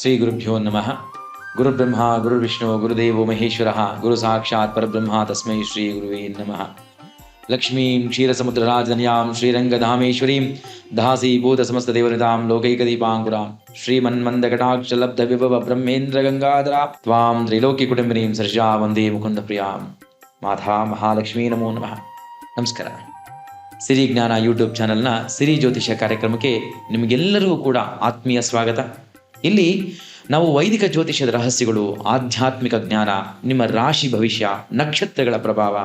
ಶ್ರೀ ಗುರುಭ್ಯೋ ನಮಃ. ಗುರುಬ್ರಹ್ಮ, ಗುರುವಿಷ್ಣು, ಗುರುದೇವೋ ಮಹೇಶ್ವರ, ಗುರು ಸಾಕ್ಷಾತ್ ಪರಬ್ರಹ್ಮ ತಸ್ಮೈ ಶ್ರೀ ಗುರುವೇ ನಮಃ. ಲಕ್ಷ್ಮೀಂ ಕ್ಷೀರಸಮುದ್ರರಾಜನ್ಯಾಂ ಶ್ರೀರಂಗಧಾಮೇಶ್ವರೀಂ ದಾಸೀಭೂತ ಸಮಸ್ತ ದೇವನಿತಾಂ ಲೋಕೈಕದೀಪಾಂಕುರಾಂ ವಿಭವ ಬ್ರಹ್ಮೇಂದ್ರ ಗಂಗಾಧರ, ತ್ವಾಂ ತ್ರಿಲೋಕಿ ಕುಟುಂಬಿನೀಂ ಸರ್ಜಾ ವಂದೇ ಮುಕುಂದ ಪ್ರಿಯಾಂ ಮಾಧಾ ಮಹಾಲಕ್ಷ್ಮೀ ನಮೋ ನಮಃ. ನಮಸ್ಕಾರ. ಸಿರಿ ಜ್ಞಾನ ಯೂಟ್ಯೂಬ್ ಚಾನೆಲ್ನ ಸಿರಿ ಜ್ಯೋತಿಷ ಕಾರ್ಯಕ್ರಮಕ್ಕೆ ನಿಮಗೆಲ್ಲರಿಗೂ ಕೂಡ ಆತ್ಮೀಯ ಸ್ವಾಗತ. ಇಲ್ಲಿ ನಾವು ವೈದಿಕ ಜ್ಯೋತಿಷ್ಯದ ರಹಸ್ಯಗಳು, ಆಧ್ಯಾತ್ಮಿಕ ಜ್ಞಾನ, ನಿಮ್ಮ ರಾಶಿ ಭವಿಷ್ಯ, ನಕ್ಷತ್ರಗಳ ಪ್ರಭಾವ,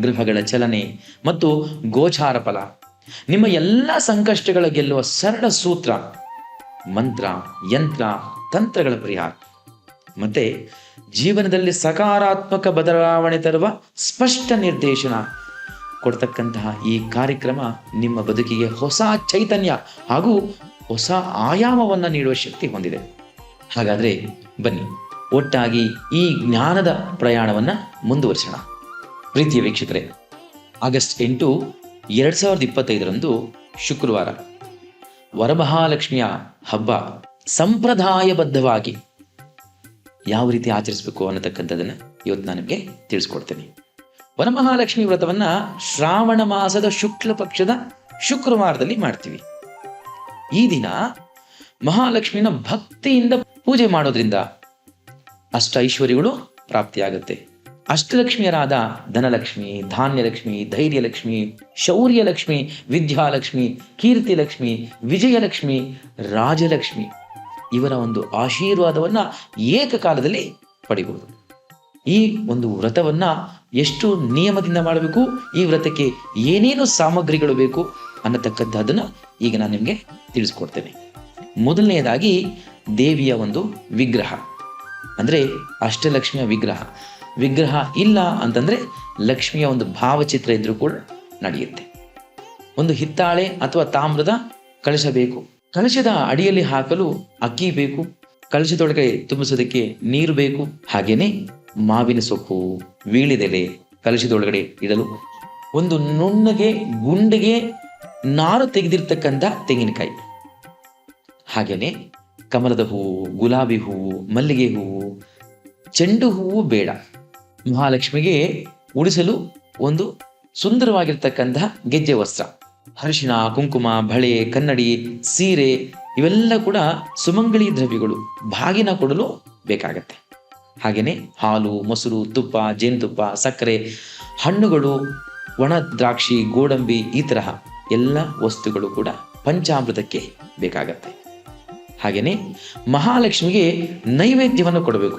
ಗ್ರಹಗಳ ಚಲನೆ ಮತ್ತು ಗೋಚಾರ ಫಲ. ನಿಮ್ಮ ಎಲ್ಲ ಸಂಕಷ್ಟಗಳ ಗೆಲ್ಲುವ ಸರಳ ಸೂತ್ರ, ಮಂತ್ರ, ಯಂತ್ರ, ತಂತ್ರಗಳ ಪರಿಹಾರ. ಮತ್ತೆ ಜೀವನದಲ್ಲಿ ಸಕಾರಾತ್ಮಕ ಬದಲಾವಣೆ ತರುವ ಸ್ಪಷ್ಟ ನಿರ್ದೇಶನ ಕೊಡ್ತಕ್ಕಂತಹ ಈ ಕಾರ್ಯಕ್ರಮ ನಿಮ್ಮ ಬದುಕಿಗೆ ಹೊಸ ಚೈತನ್ಯ ಹಾಗೂ ಹೊಸ ಆಯಾಮವನ್ನು ನೀಡುವ ಶಕ್ತಿ ಹೊಂದಿದೆ. ಹಾಗಾದರೆ ಬನ್ನಿ, ಒಟ್ಟಾಗಿ ಈ ಜ್ಞಾನದ ಪ್ರಯಾಣವನ್ನು ಮುಂದುವರಿಸೋಣ. ಪ್ರೀತಿಯ ವೀಕ್ಷಕರೇ, ಆಗಸ್ಟ್ ಎಂಟು ಎರಡು ಸಾವಿರದ ಇಪ್ಪತ್ತೈದರಂದು ಶುಕ್ರವಾರ, ವರಮಹಾಲಕ್ಷ್ಮಿಯ ಹಬ್ಬ ಸಂಪ್ರದಾಯಬದ್ಧವಾಗಿ ಯಾವ ರೀತಿ ಆಚರಿಸಬೇಕು ಅನ್ನತಕ್ಕಂಥದ್ದನ್ನು ಇವತ್ತು ನಾನು ನಿಮಗೆ ತಿಳಿಸ್ಕೊಡ್ತೇನೆ. ವರಮಹಾಲಕ್ಷ್ಮಿ ವ್ರತವನ್ನು ಶ್ರಾವಣ ಮಾಸದ ಶುಕ್ಲ ಪಕ್ಷದ ಶುಕ್ರವಾರದಲ್ಲಿ ಮಾಡ್ತೀವಿ. ಈ ದಿನ ಮಹಾಲಕ್ಷ್ಮಿನ ಭಕ್ತಿಯಿಂದ ಪೂಜೆ ಮಾಡೋದ್ರಿಂದ ಅಷ್ಟ ಐಶ್ವರ್ಯಗಳು ಪ್ರಾಪ್ತಿಯಾಗುತ್ತೆ. ಅಷ್ಟಲಕ್ಷ್ಮಿಯರಾದ ಧನಲಕ್ಷ್ಮಿ, ಧಾನ್ಯಲಕ್ಷ್ಮಿ, ಧೈರ್ಯಲಕ್ಷ್ಮಿ, ಶೌರ್ಯಲಕ್ಷ್ಮಿ, ವಿದ್ಯಾಲಕ್ಷ್ಮಿ, ಕೀರ್ತಿಲಕ್ಷ್ಮಿ, ವಿಜಯಲಕ್ಷ್ಮಿ, ರಾಜಲಕ್ಷ್ಮಿ ಇವರ ಒಂದು ಆಶೀರ್ವಾದವನ್ನ ಏಕಕಾಲದಲ್ಲಿ ಪಡಿಬಹುದು ಈ ಒಂದು ವ್ರತವನ್ನ ಎಷ್ಟು ನಿಯಮದಿಂದ ಮಾಡಬೇಕು, ಈ ವ್ರತಕ್ಕೆ ಏನೇನು ಸಾಮಗ್ರಿಗಳು ಬೇಕು ಅನ್ನತಕ್ಕಂಥದ್ದನ್ನ ಈಗ ನಾನು ನಿಮಗೆ ತಿಳಿಸ್ಕೊಡ್ತೇನೆ. ಮೊದಲನೆಯದಾಗಿ ದೇವಿಯ ಒಂದು ವಿಗ್ರಹ. ಅಂದರೆ ಅಷ್ಟಲಕ್ಷ್ಮಿಯ ವಿಗ್ರಹ. ವಿಗ್ರಹ ಇಲ್ಲ ಅಂತಂದರೆ ಲಕ್ಷ್ಮಿಯ ಒಂದು ಭಾವಚಿತ್ರ ಇದ್ರೂ ಕೂಡ ನಡೆಯುತ್ತೆ. ಒಂದು ಹಿತ್ತಾಳೆ ಅಥವಾ ತಾಮ್ರದ ಕಳಶ ಬೇಕು. ಕಳಶದ ಅಡಿಯಲ್ಲಿ ಹಾಕಲು ಅಕ್ಕಿ ಬೇಕು. ಕಳಶದೊಳಗೆ ತುಂಬಿಸೋದಕ್ಕೆ ನೀರು ಬೇಕು. ಹಾಗೇನೆ ಮಾವಿನ ಸೊಪ್ಪು ವೀಳಿದೆಲೆ ಕಲಶದೊಳಗಡೆ ಇಡಲು. ಒಂದು ನುಣ್ಣಗೆ, ಗುಂಡಿಗೆ ನಾರು ತೆಗೆದಿರ್ತಕ್ಕಂಥ ತೆಂಗಿನಕಾಯಿ. ಹಾಗೇನೆ ಕಮಲದ ಹೂವು, ಗುಲಾಬಿ ಹೂವು, ಮಲ್ಲಿಗೆ ಹೂವು, ಚೆಂಡು ಹೂವು ಬೇಡ. ಮಹಾಲಕ್ಷ್ಮಿಗೆ ಉಡಿಸಲು ಒಂದು ಸುಂದರವಾಗಿರ್ತಕ್ಕಂಥ ಗೆಜ್ಜೆ ವಸ್ತ್ರ. ಅರಿಶಿಣ, ಕುಂಕುಮ, ಬಳೆ, ಕನ್ನಡಿ, ಸೀರೆ ಇವೆಲ್ಲ ಕೂಡ ಸುಮಂಗಳಿ ದ್ರವ್ಯಗಳು. ಬಾಗಿನ ಕೊಡಲು ಬೇಕಾಗತ್ತೆ. ಹಾಗೆಯೇ ಹಾಲು, ಮೊಸರು, ತುಪ್ಪ, ಜೇನುತುಪ್ಪ, ಸಕ್ಕರೆ, ಹಣ್ಣುಗಳು, ಒಣ ದ್ರಾಕ್ಷಿ, ಗೋಡಂಬಿ ಈ ತರಹ ಎಲ್ಲ ವಸ್ತುಗಳು ಕೂಡ ಪಂಚಾಮೃತಕ್ಕೆ ಬೇಕಾಗತ್ತೆ. ಹಾಗೆಯೇ ಮಹಾಲಕ್ಷ್ಮಿಗೆ ನೈವೇದ್ಯವನ್ನು ಕೊಡಬೇಕು.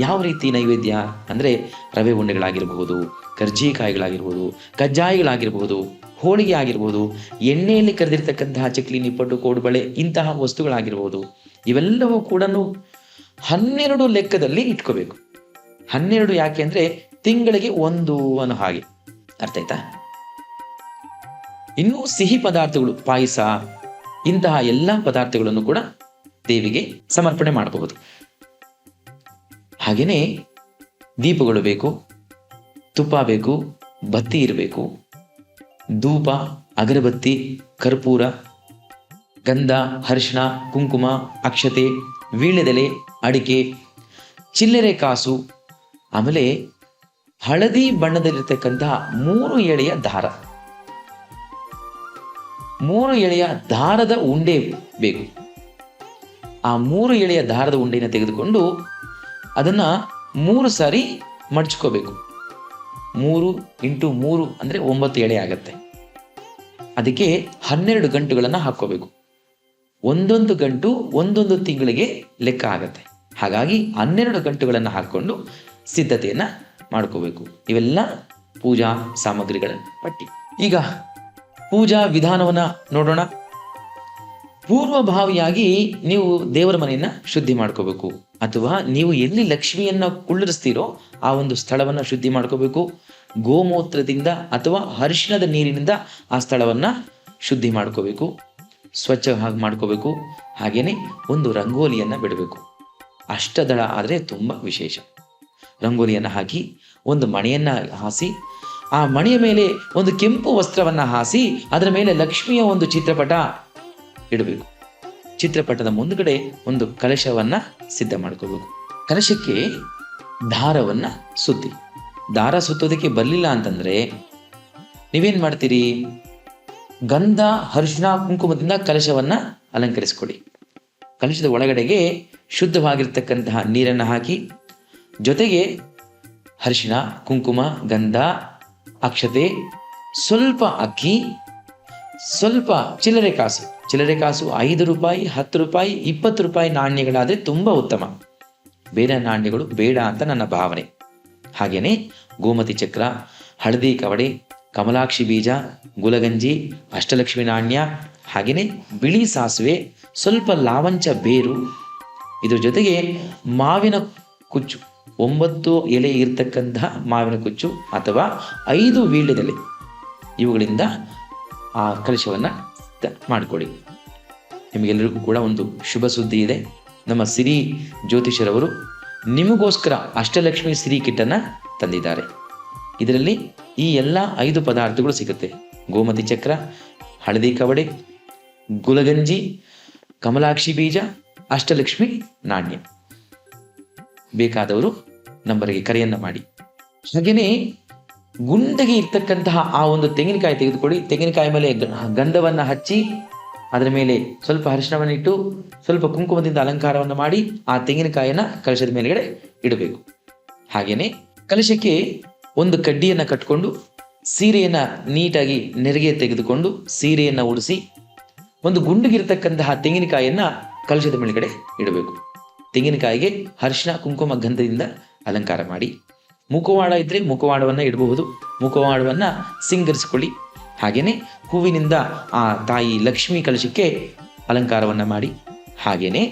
ಯಾವ ರೀತಿ ನೈವೇದ್ಯ? ಅಂದರೆ ರವೆ ಉಂಡೆಗಳಾಗಿರಬಹುದು ಕರ್ಜಿಕಾಯಿಗಳಾಗಿರ್ಬೋದು ಕಜ್ಜಾಯಿಗಳಾಗಿರಬಹುದು, ಹೋಳಿಗೆ ಆಗಿರ್ಬೋದು ಎಣ್ಣೆಯಲ್ಲಿ ಕರೆದಿರ್ತಕ್ಕಂತಹ ಚಕ್ಲಿ, ನಿಪ್ಪಟ್ಟು, ಕೋಡುಬಳೆ ಇಂತಹ ವಸ್ತುಗಳಾಗಿರ್ಬೋದು ಇವೆಲ್ಲವೂ ಕೂಡ ಹನ್ನೆರಡು ಲೆಕ್ಕದಲ್ಲಿ ಇಟ್ಕೋಬೇಕು. ಹನ್ನೆರಡು ಯಾಕೆ ಅಂದ್ರೆ ತಿಂಗಳಿಗೆ ಒಂದು ಅನ್ನೋ ಹಾಗೆ. ಅರ್ಥ ಆಯ್ತಾ? ಇನ್ನು ಸಿಹಿ ಪದಾರ್ಥಗಳು, ಪಾಯಸ, ಇಂತಹ ಎಲ್ಲ ಪದಾರ್ಥಗಳನ್ನು ಕೂಡ ದೇವಿಗೆ ಸಮರ್ಪಣೆ ಮಾಡಬಹುದು. ಹಾಗೆಯೇ ದೀಪಗಳು ಬೇಕು, ತುಪ್ಪ ಬೇಕು, ಬತ್ತಿ ಇರಬೇಕು, ಧೂಪ, ಅಗರಬತ್ತಿ, ಕರ್ಪೂರ, ಗಂಧ ಹರ್ಷಣ ಕುಂಕುಮ, ಅಕ್ಷತೆ, ವೀಳ್ಯದೆಲೆ, ಅಡಿಕೆ, ಚಿಲ್ಲರೆ ಕಾಸು, ಆಮೇಲೆ ಹಳದಿ ಬಣ್ಣದಲ್ಲಿರ್ತಕ್ಕಂತಹ ಮೂರು ಎಳೆಯ ದಾರ. ಮೂರು ಎಳೆಯ ದಾರದ ಉಂಡೆ ಬೇಕು. ಆ ಮೂರು ಎಳೆಯ ದಾರದ ಉಂಡೆನ ತೆಗೆದುಕೊಂಡು ಅದನ್ನ ಮೂರು ಸಾರಿ ಮಡ್ಚ್ಕೋಬೇಕು. ಮೂರು ಇಂಟು ಮೂರು ಅಂದರೆ ಒಂಬತ್ತು ಎಳೆ ಆಗತ್ತೆ. ಅದಕ್ಕೆ ಹನ್ನೆರಡು ಗಂಟುಗಳನ್ನು ಹಾಕೋಬೇಕು ಒಂದೊಂದು ಗಂಟು ಒಂದೊಂದು ತಿಂಗಳಿಗೆ ಲೆಕ್ಕ ಆಗತ್ತೆ. ಹಾಗಾಗಿ ಹನ್ನೆರಡು ಗಂಟುಗಳನ್ನು ಹಾಕ್ಕೊಂಡು ಸಿದ್ಧತೆಯನ್ನು ಮಾಡ್ಕೋಬೇಕು. ಇವೆಲ್ಲ ಪೂಜಾ ಸಾಮಗ್ರಿಗಳ ಪಟ್ಟಿ. ಈಗ ಪೂಜಾ ವಿಧಾನವನ್ನ ನೋಡೋಣ. ಪೂರ್ವಭಾವಿಯಾಗಿ ನೀವು ದೇವರ ಮನೆಯನ್ನ ಶುದ್ಧಿ ಮಾಡ್ಕೋಬೇಕು. ಅಥವಾ ನೀವು ಎಲ್ಲಿ ಲಕ್ಷ್ಮಿಯನ್ನ ಕುಳ್ಳರಿಸ್ತೀರೋ ಆ ಒಂದು ಸ್ಥಳವನ್ನ ಶುದ್ಧಿ ಮಾಡ್ಕೋಬೇಕು. ಗೋಮೂತ್ರದಿಂದ ಅಥವಾ ಅರಿಶಿಣದ ನೀರಿನಿಂದ ಆ ಸ್ಥಳವನ್ನ ಶುದ್ಧಿ ಮಾಡ್ಕೋಬೇಕು. ಸ್ವಚ್ಛ ಹಾಗೆ ಮಾಡ್ಕೋಬೇಕು. ಹಾಗೇನೆ ಒಂದು ರಂಗೋಲಿಯನ್ನ ಬಿಡಬೇಕು. ಅಷ್ಟದಳ ಆದರೆ ತುಂಬ ವಿಶೇಷ. ರಂಗೋಲಿಯನ್ನು ಹಾಕಿ ಒಂದು ಮಣೆಯನ್ನ ಹಾಸಿ ಆ ಮಣಿಯ ಮೇಲೆ ಒಂದು ಕೆಂಪು ವಸ್ತ್ರವನ್ನ ಹಾಸಿ ಅದರ ಮೇಲೆ ಲಕ್ಷ್ಮಿಯ ಒಂದು ಚಿತ್ರಪಟ ಇಡಬೇಕು. ಚಿತ್ರಪಟದ ಮುಂದುಗಡೆ ಒಂದು ಕಲಶವನ್ನ ಸಿದ್ಧ ಮಾಡ್ಕೋಬೇಕು. ಕಲಶಕ್ಕೆ ದಾರವನ್ನು ಸುತ್ತಿ. ದಾರ ಸುತ್ತೋದಕ್ಕೆ ಬರಲಿಲ್ಲ ಅಂತಂದ್ರೆ ನೀವೇನು ಮಾಡ್ತೀರಿ? ಗಂಧ ಹರ್ಷಣ ಕುಂಕುಮದಿಂದ ಕಲಶವನ್ನ ಅಲಂಕರಿಸಿಕೊಡಿ. ಕಲಶದ ಒಳಗಡೆಗೆ ಶುದ್ಧವಾಗಿರ್ತಕ್ಕಂತಹ ನೀರನ್ನು ಹಾಕಿ, ಜೊತೆಗೆ ಅರಿಶಿಣ ಕುಂಕುಮ, ಗಂಧ ಅಕ್ಷತೆ ಸ್ವಲ್ಪ ಅಕ್ಕಿ ಸ್ವಲ್ಪ ಚಿಲ್ಲರೆ ಕಾಸು. ಚಿಲ್ಲರೆ ಕಾಸು ಐದು ರೂಪಾಯಿ, ಹತ್ತು ರೂಪಾಯಿ, ಇಪ್ಪತ್ತು ರೂಪಾಯಿ ನಾಣ್ಯಗಳಾದರೆ ತುಂಬ ಉತ್ತಮ. ಬೇರೆ ನಾಣ್ಯಗಳು ಬೇಡ ಅಂತ ನನ್ನ ಭಾವನೆ. ಹಾಗೆಯೇ ಗೋಮತಿ ಚಕ್ರ, ಹಳದಿ ಕವಡೆ, ಕಮಲಾಕ್ಷಿ ಬೀಜ, ಗುಲಗಂಜಿ, ಅಷ್ಟಲಕ್ಷ್ಮಿ ನಾಣ್ಯ ಹಾಗೆಯೇ ಬಿಳಿ ಸಾಸಿವೆ, ಸ್ವಲ್ಪ ಲಾವಂಚ ಬೇರು. ಇದರ ಜೊತೆಗೆ ಮಾವಿನ ಕುಚ್ಚು. ಒಂಬತ್ತು ಎಲೆ ಇರತಕ್ಕಂತಹ ಮಾವಿನ ಕುಚ್ಚು ಅಥವಾ ಐದು ವೀಳ್ಯದೆಲೆ. ಇವುಗಳಿಂದ ಆ ಕಲಶವನ್ನು ಮಾಡಿಕೊಡಿ ನಿಮಗೆಲ್ಲರಿಗೂ ಕೂಡ ಒಂದು ಶುಭ ಸುದ್ದಿ ಇದೆ. ನಮ್ಮ ಸಿರಿ ಜ್ಯೋತಿಷರವರು ನಿಮಗೋಸ್ಕರ ಅಷ್ಟಲಕ್ಷ್ಮಿ ಸಿರಿ ಕಿಟ್ಟನ್ನು ತಂದಿದ್ದಾರೆ. ಇದರಲ್ಲಿ ಈ ಎಲ್ಲ ಐದು ಪದಾರ್ಥಗಳು ಸಿಗುತ್ತೆ. ಗೋಮತಿ ಚಕ್ರ, ಹಳದಿ ಕವಡೆ, ಗುಲಗಂಜಿ, ಕಮಲಾಕ್ಷಿ ಬೀಜ, ಅಷ್ಟಲಕ್ಷ್ಮಿ ನಾಣ್ಯ. ಬೇಕಾದವರು ನಂಬರಿಗೆ ಕರೆಯನ್ನ ಮಾಡಿ. ಹಾಗೆಯೇ ಗುಂಡಗೆ ಇರ್ತಕ್ಕಂತಹ ಆ ಒಂದು ತೆಂಗಿನಕಾಯಿ ತೆಗೆದುಕೊಳ್ಳಿ. ತೆಂಗಿನಕಾಯಿ ಮೇಲೆ ಗಂಧವನ್ನು ಹಚ್ಚಿ, ಅದರ ಮೇಲೆ ಸ್ವಲ್ಪ ಅರಿಶಿಣವನ್ನಿಟ್ಟು, ಸ್ವಲ್ಪ ಕುಂಕುಮದಿಂದ ಅಲಂಕಾರವನ್ನು ಮಾಡಿ ಆ ತೆಂಗಿನಕಾಯಿಯನ್ನ ಕಲಶದ ಮೇಲೆಗಡೆ ಇಡಬೇಕು. ಹಾಗೆಯೇ ಕಲಶಕ್ಕೆ ಒಂದು ಕಡ್ಡಿಯನ್ನು ಕಟ್ಕೊಂಡು, ಸೀರೆಯನ್ನು ನೀಟಾಗಿ ನೆರಿಗೆ ತೆಗೆದುಕೊಂಡು ಸೀರೆಯನ್ನು ಉಡಿಸಿ, ಒಂದು ಗುಂಡಿಗಿರ್ತಕ್ಕಂತಹ ತೆಂಗಿನಕಾಯಿಯನ್ನ ಕಲಶದ ಮೇಲೆಗಡೆ ಇಡಬೇಕು. ತೆಂಗಿನಕಾಯಿಗೆ ಹರ್ಷಣ ಕುಂಕುಮ ಗಂಧದಿಂದ ಅಲಂಕಾರ ಮಾಡಿ. ಮುಖವಾಡ ಇದ್ರೆ ಮುಖವಾಡವನ್ನ ಇಡಬಹುದು. ಮುಖವಾಡವನ್ನ ಸಿಂಗರಿಸಿಕೊಳ್ಳಿ. ಹಾಗೇನೆ ಹೂವಿನಿಂದ ಆ ತಾಯಿ ಲಕ್ಷ್ಮಿ ಕಲಶಕ್ಕೆ ಅಲಂಕಾರವನ್ನ ಮಾಡಿ. ಹಾಗೇನೆ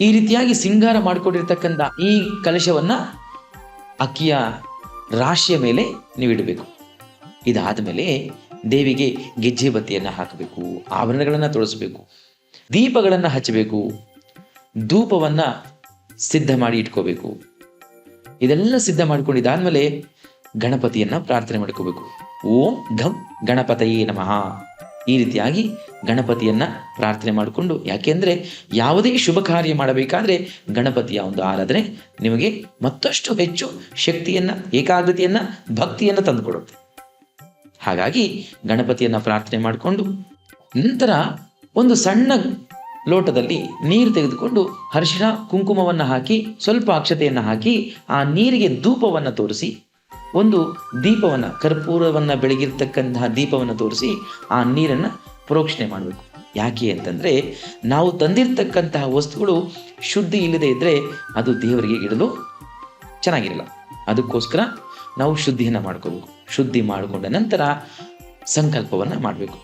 ಈ ರೀತಿಯಾಗಿ ಸಿಂಗಾರ ಮಾಡಿಕೊಂಡಿರ್ತಕ್ಕಂಥ ಈ ಕಲಶವನ್ನ ಅಕ್ಕಿಯ ರಾಶಿಯ ಮೇಲೆ ನೀವು ಇಡಬೇಕು. ಇದಾದ ಮೇಲೆ ದೇವಿಗೆ ಗೆಜ್ಜೆ ಬತ್ತಿಯನ್ನು ಹಾಕಬೇಕು, ಆಭರಣಗಳನ್ನು ತೊಳಸಬೇಕು, ದೀಪಗಳನ್ನು ಹಚ್ಚಬೇಕು. ಧೂಪವನ್ನ ಸಿದ್ಧ ಮಾಡಿ ಇಟ್ಕೋಬೇಕು. ಇದೆಲ್ಲ ಸಿದ್ಧ ಮಾಡ್ಕೊಂಡಿದ್ದಾದ್ಮೇಲೆ ಗಣಪತಿಯನ್ನ ಪ್ರಾರ್ಥನೆ ಮಾಡ್ಕೋಬೇಕು. ಓಂ ಘಂ ಗಣಪತಯೇ ನಮಃ. ಈ ರೀತಿಯಾಗಿ ಗಣಪತಿಯನ್ನ ಪ್ರಾರ್ಥನೆ ಮಾಡಿಕೊಂಡು ಯಾಕೆಂದ್ರೆ ಯಾವುದೇ ಶುಭ ಕಾರ್ಯ ಮಾಡಬೇಕಾದ್ರೆ ಗಣಪತಿಯ ಒಂದು ಆರಾಧನೆ ನಿಮಗೆ ಮತ್ತಷ್ಟು ಹೆಚ್ಚು ಶಕ್ತಿಯನ್ನ, ಏಕಾಗ್ರತೆಯನ್ನ, ಭಕ್ತಿಯನ್ನ ತಂದುಕೊಡುತ್ತೆ. ಹಾಗಾಗಿ ಗಣಪತಿಯನ್ನ ಪ್ರಾರ್ಥನೆ ಮಾಡಿಕೊಂಡು ನಂತರ ಒಂದು ಸಣ್ಣ ಲೋಟದಲ್ಲಿ ನೀರು ತೆಗೆದುಕೊಂಡು ಹರ್ಷಿಣ ಕುಂಕುಮವನ್ನು ಹಾಕಿ, ಸ್ವಲ್ಪ ಅಕ್ಷತೆಯನ್ನು ಹಾಕಿ, ಆ ನೀರಿಗೆ ಧೂಪವನ್ನು ತೋರಿಸಿ, ಒಂದು ದೀಪವನ್ನು, ಕರ್ಪೂರವನ್ನು ಬೆಳಗಿರ್ತಕ್ಕಂತಹ ದೀಪವನ್ನು ತೋರಿಸಿ ಆ ನೀರನ್ನು ಪ್ರೋಕ್ಷಣೆ ಮಾಡಬೇಕು. ಯಾಕೆ ಅಂತಂದರೆ, ನಾವು ತಂದಿರತಕ್ಕಂತಹ ವಸ್ತುಗಳು ಶುದ್ಧಿ ಇಲ್ಲದೆ ಇದ್ದರೆ ಅದು ದೇವರಿಗೆ ಇಡಲು ಚೆನ್ನಾಗಿರಲ್ಲ. ಅದಕ್ಕೋಸ್ಕರ ನಾವು ಶುದ್ಧಿಯನ್ನು ಮಾಡ್ಕೋಬೇಕು. ಶುದ್ಧಿ ಮಾಡಿಕೊಂಡ ನಂತರ ಸಂಕಲ್ಪವನ್ನು ಮಾಡಬೇಕು.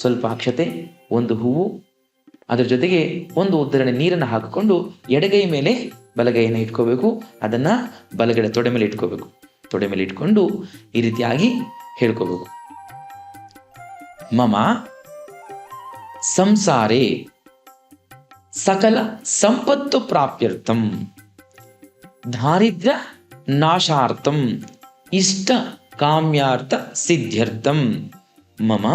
ಸ್ವಲ್ಪ ಅಕ್ಷತೆ, ಒಂದು ಹೂವು ಅದರ ಜೊತೆಗೆ ಒಂದು ಉದ್ದರಣೆ ನೀರನ್ನು ಹಾಕಿಕೊಂಡು ಎಡಗೈ ಮೇಲೆ ಬಲಗೈಯನ್ನು ಇಟ್ಕೋಬೇಕು. ಅದನ್ನು ಬಲಗಡೆ ತೊಡೆ ಮೇಲೆ ಇಟ್ಕೋಬೇಕು. ತೊಡೆ ಮೇಲೆ ಇಟ್ಕೊಂಡು ಈ ರೀತಿಯಾಗಿ ಹೇಳ್ಕೋಬೇಕು. ಮಮ ಸಂಸಾರೆ ಸಕಲ ಸಂಪತ್ತು ಪ್ರಾಪ್ಯರ್ಥಂ ದಾರಿದ್ರ್ಯ ನಾಶಾರ್ಥಂ. ಇಷ್ಟ ಕಾಮ್ಯಾರ್ಥ ಸಿದ್ಧ್ಯರ್ಥಂ. ಮಮ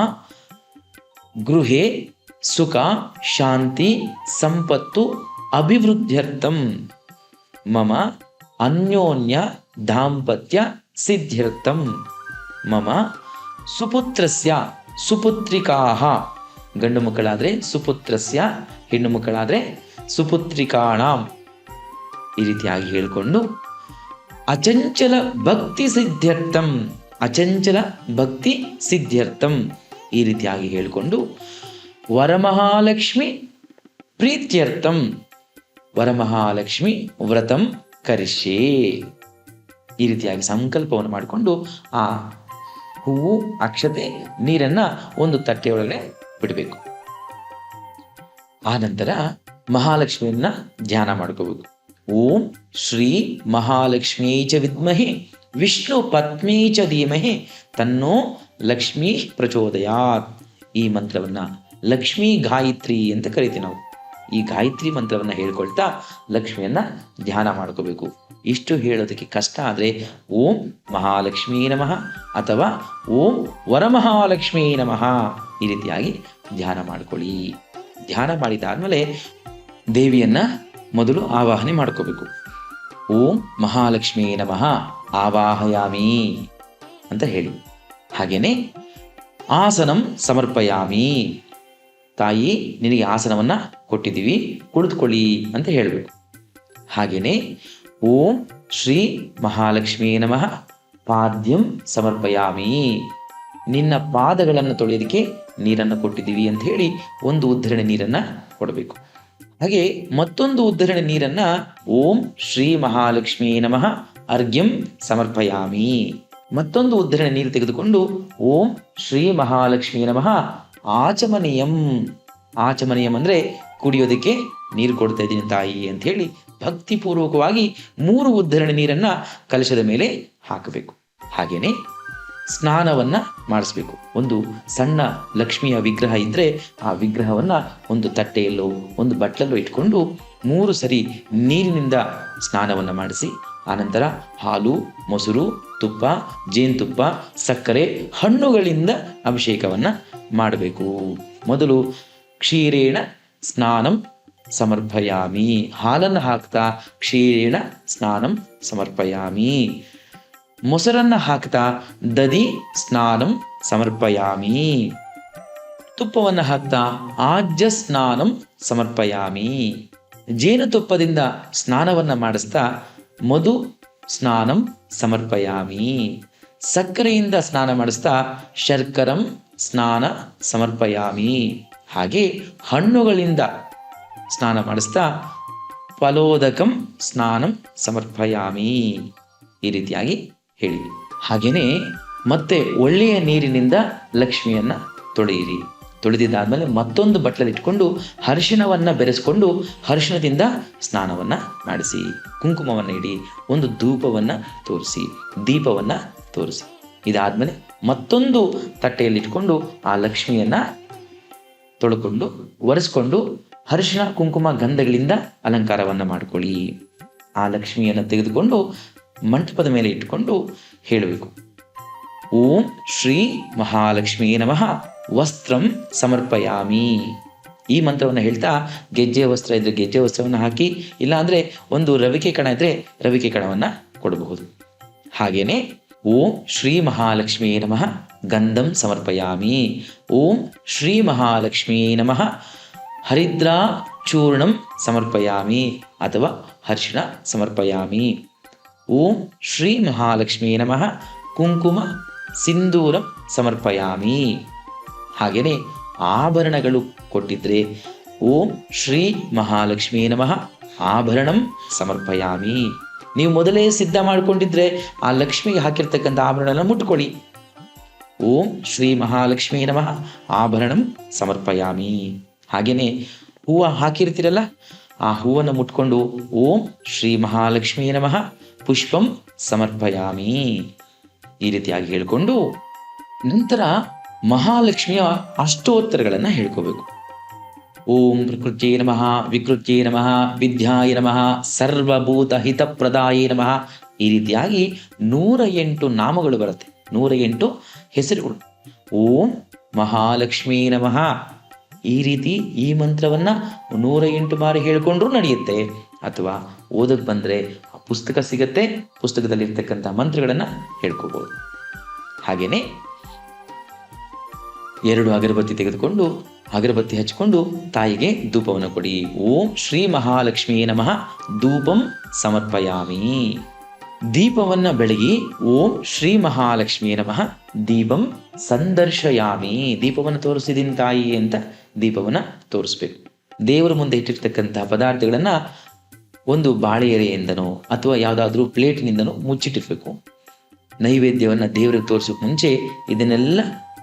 ಗೃಹೆ ಸುಖ, ಶಾಂತಿ, ಸಂಪತ್ತು, ಅಭಿವೃದ್ಧ್ಯರ್ಥಂ. ಮಮ, ಅನ್ಯೋನ್ಯ, ದಾಂಪತ್ಯ, ಸಿದ್ಧ್ಯರ್ಥಂ. ಮಮ, ಸುಪುತ್ರಸ್ಯ, ಸುಪುತ್ರಿಕಾಹ. ಗಂಡು ಮಕ್ಕಳಾದರೆ ಸುಪುತ್ರಸ್ಯ, ಹೆಣ್ಣು ಮಕ್ಕಳಾದರೆ ಸುಪುತ್ರಿಕಾಣಾಂ. ಈ ರೀತಿಯಾಗಿ ಹೇಳಿಕೊಂಡು, ಅಚಂಚಲ ಭಕ್ತಿ ಸಿದ್ಧ್ಯರ್ಥಂ, ಅಚಂಚಲ ಭಕ್ತಿ ಸಿದ್ಧ್ಯರ್ಥಂ. ಈ ರೀತಿಯಾಗಿ ಹೇಳಿಕೊಂಡು ವರಮಹಾಲಕ್ಷ್ಮಿ ಪ್ರೀತ್ಯರ್ಥಂ. ವರಮಹಾಲಕ್ಷ್ಮಿ ವ್ರತಂ ಕರಿಷ್ಯೇ. ಈ ರೀತಿಯಾಗಿ ಸಂಕಲ್ಪವನ್ನು ಮಾಡಿಕೊಂಡು ಆ ಹೂವು, ಅಕ್ಷತೆ, ನೀರನ್ನ ಒಂದು ತಟ್ಟೆಯೊಳಗೆ ಬಿಡಬೇಕು. ಆ ನಂತರ ಮಹಾಲಕ್ಷ್ಮಿಯನ್ನ ಧ್ಯಾನ ಮಾಡ್ಕೋಬೇಕು. ಓಂ ಶ್ರೀ ಮಹಾಲಕ್ಷ್ಮೀ ಚ ವಿದ್ಮಹಿ ವಿಷ್ಣು ಪತ್ನಿ ಚ ಧೀಮಹಿ ತನ್ನೋ ಲಕ್ಷ್ಮೀ ಪ್ರಚೋದಯಾತ್. ಈ ಮಂತ್ರವನ್ನ ಲಕ್ಷ್ಮೀ ಗಾಯತ್ರಿ ಅಂತ ಕರಿತೀವಿ ನಾವು. ಈ ಗಾಯತ್ರಿ ಮಂತ್ರವನ್ನು ಹೇಳ್ಕೊಳ್ತಾ ಲಕ್ಷ್ಮಿಯನ್ನು ಧ್ಯಾನ ಮಾಡ್ಕೋಬೇಕು. ಇಷ್ಟು ಹೇಳೋದಕ್ಕೆ ಕಷ್ಟ ಆದರೆ ಓಂ ಮಹಾಲಕ್ಷ್ಮೀ ನಮಃ ಅಥವಾ ಓಂ ವರಮಹಾಲಕ್ಷ್ಮೀ ನಮಃ ಈ ರೀತಿಯಾಗಿ ಧ್ಯಾನ ಮಾಡ್ಕೊಳ್ಳಿ. ಧ್ಯಾನ ಮಾಡಿದಾದ್ಮೇಲೆ ದೇವಿಯನ್ನು ಮೊದಲು ಆವಾಹನೆ ಮಾಡ್ಕೋಬೇಕು. ಓಂ ಮಹಾಲಕ್ಷ್ಮೀ ನಮಃ ಆವಾಹಯಾಮಿ ಅಂತ ಹೇಳಿ. ಹಾಗೆಯೇ ಆಸನಂ ಸಮರ್ಪಯಾಮಿ ತಾಯಿ, ನಿನಗೆ ಆಸನವನ್ನ ಕೊಟ್ಟಿದ್ದೀವಿ, ಕುಳಿತುಕೊಳ್ಳಿ ಅಂತ ಹೇಳಬೇಕು. ಹಾಗೆಯೇ ಓಂ ಶ್ರೀ ಮಹಾಲಕ್ಷ್ಮೀ ನಮಃ. ಪಾದ್ಯಂ ಸಮರ್ಪಯಾಮಿ. ನಿನ್ನ ಪಾದಗಳನ್ನು ತೊಳೆಯೋದಕ್ಕೆ ನೀರನ್ನು ಕೊಟ್ಟಿದ್ದೀವಿ ಅಂತ ಹೇಳಿ ಒಂದು ಉದ್ಧರಣೆ ನೀರನ್ನ ಕೊಡಬೇಕು. ಹಾಗೆ ಮತ್ತೊಂದು ಉದ್ಧರಣೆ ನೀರನ್ನ ಓಂ ಶ್ರೀ ಮಹಾಲಕ್ಷ್ಮೀ ನಮಃ ಅರ್ಘ್ಯಂ ಸಮರ್ಪಯಾಮಿ. ಮತ್ತೊಂದು ಉದ್ಧರಣೆ ನೀರು ತೆಗೆದುಕೊಂಡು ಓಂ ಶ್ರೀ ಮಹಾಲಕ್ಷ್ಮೀ ನಮಃ ಆಚಮನೀಯಂ. ಆಚಮನೀಯಂ ಅಂದರೆ ಕುಡಿಯೋದಕ್ಕೆ ನೀರು ಕೊಡ್ತಾ ಇದ್ದೀನಿ ತಾಯಿ ಅಂತ ಹೇಳಿ ಭಕ್ತಿಪೂರ್ವಕವಾಗಿ ಮೂರು ಉದ್ಧರಣೆ ನೀರನ್ನ ಕಲಶದ ಮೇಲೆ ಹಾಕಬೇಕು. ಹಾಗೇನೆ ಸ್ನಾನವನ್ನ ಮಾಡಿಸ್ಬೇಕು. ಒಂದು ಸಣ್ಣ ಲಕ್ಷ್ಮಿಯ ವಿಗ್ರಹ ಇದ್ರೆ ಆ ವಿಗ್ರಹವನ್ನ ಒಂದು ತಟ್ಟೆಯಲ್ಲೋ, ಒಂದು ಬಟ್ಟಲಲ್ಲೋ ಇಟ್ಕೊಂಡು ಮೂರು ಸರಿ ನೀರಿನಿಂದ ಸ್ನಾನವನ್ನ ಮಾಡಿಸಿ, ಆನಂತರ ಹಾಲು, ಮೊಸರು, ತುಪ್ಪ, ಜೇನುತುಪ್ಪ, ಸಕ್ಕರೆ, ಹಣ್ಣುಗಳಿಂದ ಅಭಿಷೇಕವನ್ನ ಮಾಡಬೇಕು. ಮೊದಲು ಕ್ಷೀರೇಣ ಸ್ನಾನಂ ಸಮರ್ಪಯಾಮಿ. ಹಾಲನ್ನು ಹಾಕ್ತಾ ಕ್ಷೀರೇಣ ಸ್ನಾನಂ ಸಮರ್ಪಯಾಮಿ. ಮೊಸರನ್ನ ಹಾಕ್ತಾ ದದಿ ಸ್ನಾನಂ ಸಮರ್ಪಯಾಮಿ. ತುಪ್ಪವನ್ನು ಹಾಕ್ತಾ ಆಜ್ಯ ಸ್ನಾನಂ ಸಮರ್ಪಯಾಮಿ. ಜೇನುತುಪ್ಪದಿಂದ ಸ್ನಾನವನ್ನ ಮಾಡಿಸ್ತಾ ಮಧು ಸ್ನಾನಂ ಸಮರ್ಪಯಾಮಿ. ಸಕ್ಕರೆಯಿಂದ ಸ್ನಾನ ಮಾಡಿಸ್ತಾ ಶರ್ಕರಂ ಸ್ನಾನ ಸಮರ್ಪಯಾಮಿ. ಹಾಗೆ ಹಣ್ಣುಗಳಿಂದ ಸ್ನಾನ ಮಾಡಿಸ್ತಾ ಫಲೋದಕಂ ಸ್ನಾನಂ ಸಮರ್ಪಯಾಮಿ. ಈ ರೀತಿಯಾಗಿ ಹೇಳಿ. ಹಾಗೆಯೇ ಮತ್ತೆ ಒಳ್ಳೆಯ ನೀರಿನಿಂದ ಲಕ್ಷ್ಮಿಯನ್ನ ತೊಳೆಯಿರಿ. ತೊಳೆದಿದ್ದಾದ್ಮೇಲೆ ಮತ್ತೊಂದು ಬಟ್ಟಲಲ್ಲಿ ಇಟ್ಕೊಂಡು ಹರ್ಷಣವನ್ನ ಬೆರೆಸ್ಕೊಂಡು ಹರಿಶಿಣದಿಂದ ಸ್ನಾನವನ್ನ ಮಾಡಿಸಿ. ಕುಂಕುಮವನ್ನ ಇಡಿ. ಒಂದು ಧೂಪವನ್ನ ತೋರಿಸಿ. ದೀಪವನ್ನ ತೋರಿಸಿ. ಇದಾದ್ಮೇಲೆ ಮತ್ತೊಂದು ತಟ್ಟೆಯಲ್ಲಿಟ್ಕೊಂಡು ಆ ಲಕ್ಷ್ಮಿಯನ್ನ ತೊಳ್ಕೊಂಡು, ಒರೆಸ್ಕೊಂಡು ಹರ್ಷಣ ಕುಂಕುಮ, ಗಂಧಗಳಿಂದ ಅಲಂಕಾರವನ್ನ ಮಾಡ್ಕೊಳ್ಳಿ. ಆ ಲಕ್ಷ್ಮಿಯನ್ನು ತೆಗೆದುಕೊಂಡು ಮಂಟಪದ ಮೇಲೆ ಇಟ್ಕೊಂಡು ಹೇಳಬೇಕು. ಓಂ ಶ್ರೀ ಮಹಾಲಕ್ಷ್ಮೀ ನಮಃ. ವಸ್ತ್ರಂ ಸಮರ್ಪಯಾಮಿ. ಈ ಮಂತ್ರವನ್ನು ಹೇಳ್ತಾ ಗೆಜ್ಜೆ ವಸ್ತ್ರ ಇದ್ರೆ ಗೆಜ್ಜೆ ವಸ್ತ್ರವನ್ನು ಹಾಕಿ, ಇಲ್ಲಾಂದರೆ ಒಂದು ರವಿಕೆ ಕಣ ಇದ್ರೆ ರವಿಕೆ ಕಣವನ್ನ ಕೊಡಬಹುದು. ಹಾಗೇನೆ ಓಂ ಶ್ರೀ ಮಹಾಲಕ್ಷ್ಮೀ ನಮಃ. ಗಂಧಂ ಸಮರ್ಪಯಾಮಿ. ಓಂ ಶ್ರೀ ಮಹಾಲಕ್ಷ್ಮೀ ನಮಃ. ಹರಿದ್ರಾ ಚೂರ್ಣಂ ಸಮರ್ಪಯಾಮಿ ಅಥವಾ ಹರ್ಷಣ ಸಮರ್ಪಯಾಮಿ. ಓಂ ಶ್ರೀ ಮಹಾಲಕ್ಷ್ಮೀ ನಮಃ. ಕುಂಕುಮ ಸಿಂಧೂರಂ ಸಮರ್ಪಯಾಮಿ. ಹಾಗೆಯೇ ಆಭರಣಗಳು ಕೊಟ್ಟಿದ್ರೆ ಓಂ ಶ್ರೀ ಮಹಾಲಕ್ಷ್ಮೀ ನಮಃ. ಆಭರಣಂ ಸಮರ್ಪಯಾಮಿ. ನೀವು ಮೊದಲೇ ಸಿದ್ಧ ಮಾಡಿಕೊಂಡಿದ್ರೆ ಆ ಲಕ್ಷ್ಮಿಗೆ ಹಾಕಿರ್ತಕ್ಕಂಥ ಆಭರಣನ ಮುಟ್ಕೊಳ್ಳಿ. ಓಂ ಶ್ರೀ ಮಹಾಲಕ್ಷ್ಮೀ ನಮಃ. ಆಭರಣಂ ಸಮರ್ಪಯಾಮಿ. ಹಾಗೆಯೇ ಹೂವು ಹಾಕಿರ್ತೀರಲ್ಲ, ಆ ಹೂವನ್ನು ಮುಟ್ಕೊಂಡು ಓಂ ಶ್ರೀ ಮಹಾಲಕ್ಷ್ಮೀ ನಮಃ, ಪುಷ್ಪಂ ಸಮರ್ಪಯಾಮಿ. ಈ ರೀತಿಯಾಗಿ ಹೇಳಿಕೊಂಡು ನಂತರ ಮಹಾಲಕ್ಷ್ಮಿಯ ಅಷ್ಟೋತ್ತರಗಳನ್ನು ಹೇಳ್ಕೋಬೇಕು. ಓಂ ಪ್ರಕೃತ್ಯೈ ನಮಃ ವಿಕೃತ್ಯೈ ನಮಃ ವಿದ್ಯಾಯ ನಮಃ ಸರ್ವಭೂತ ಹಿತಪ್ರದಾಯ ನಮಃ ಈ ರೀತಿಯಾಗಿ ನೂರ ಎಂಟು ನಾಮಗಳು ಬರುತ್ತೆ. ನೂರ ಎಂಟು ಹೆಸರುಗಳು. ಓಂ ಮಹಾಲಕ್ಷ್ಮೀ ನಮಃ. ಈ ರೀತಿ ಈ ಮಂತ್ರವನ್ನ ನೂರ ಎಂಟು ಬಾರಿ ಹೇಳಿಕೊಂಡ್ರೂ ನಡೆಯುತ್ತೆ. ಅಥವಾ ಓದಕ್ಕೆ ಬಂದ್ರೆ ಆ ಪುಸ್ತಕ ಸಿಗತ್ತೆ. ಪುಸ್ತಕದಲ್ಲಿ ಮಂತ್ರಗಳನ್ನು ಹೇಳ್ಕೋಬೋದು. ಹಾಗೇನೆ ಎರಡು ಅಗರಬತ್ತಿ ತೆಗೆದುಕೊಂಡು ಅಗರಬತ್ತಿ ಹಚ್ಚಿಕೊಂಡು ತಾಯಿಗೆ ಧೂಪವನ್ನು ಕೊಡಿ. ಓಂ ಶ್ರೀ ಮಹಾಲಕ್ಷ್ಮೀ ನಮಃ. ಧೂಪಂ ಸಮರ್ಪಯಾಮಿ. ದೀಪವನ್ನ ಬೆಳಗಿ ಓಂ ಶ್ರೀ ಮಹಾಲಕ್ಷ್ಮೀ ನಮಃ. ದೀಪಂ ಸಂದರ್ಶಯಾಮಿ. ದೀಪವನ್ನು ತೋರಿಸಿದೀನಿ ತಾಯಿ ಅಂತ ದೀಪವನ್ನ ತೋರಿಸ್ಬೇಕು. ದೇವರ ಮುಂದೆ ಇಟ್ಟಿರ್ತಕ್ಕಂತಹ ಪದಾರ್ಥಗಳನ್ನ ಒಂದು ಬಾಳೆ ಎಲೆಯಿಂದನೋ ಅಥವಾ ಯಾವುದಾದ್ರೂ ಪ್ಲೇಟ್ನಿಂದನೋ ಮುಚ್ಚಿಟ್ಟಿರ್ಬೇಕು. ನೈವೇದ್ಯವನ್ನ ದೇವರಿಗೆ ತೋರಿಸೋಕೆ ಮುಂಚೆ ಇದನ್ನೆಲ್ಲ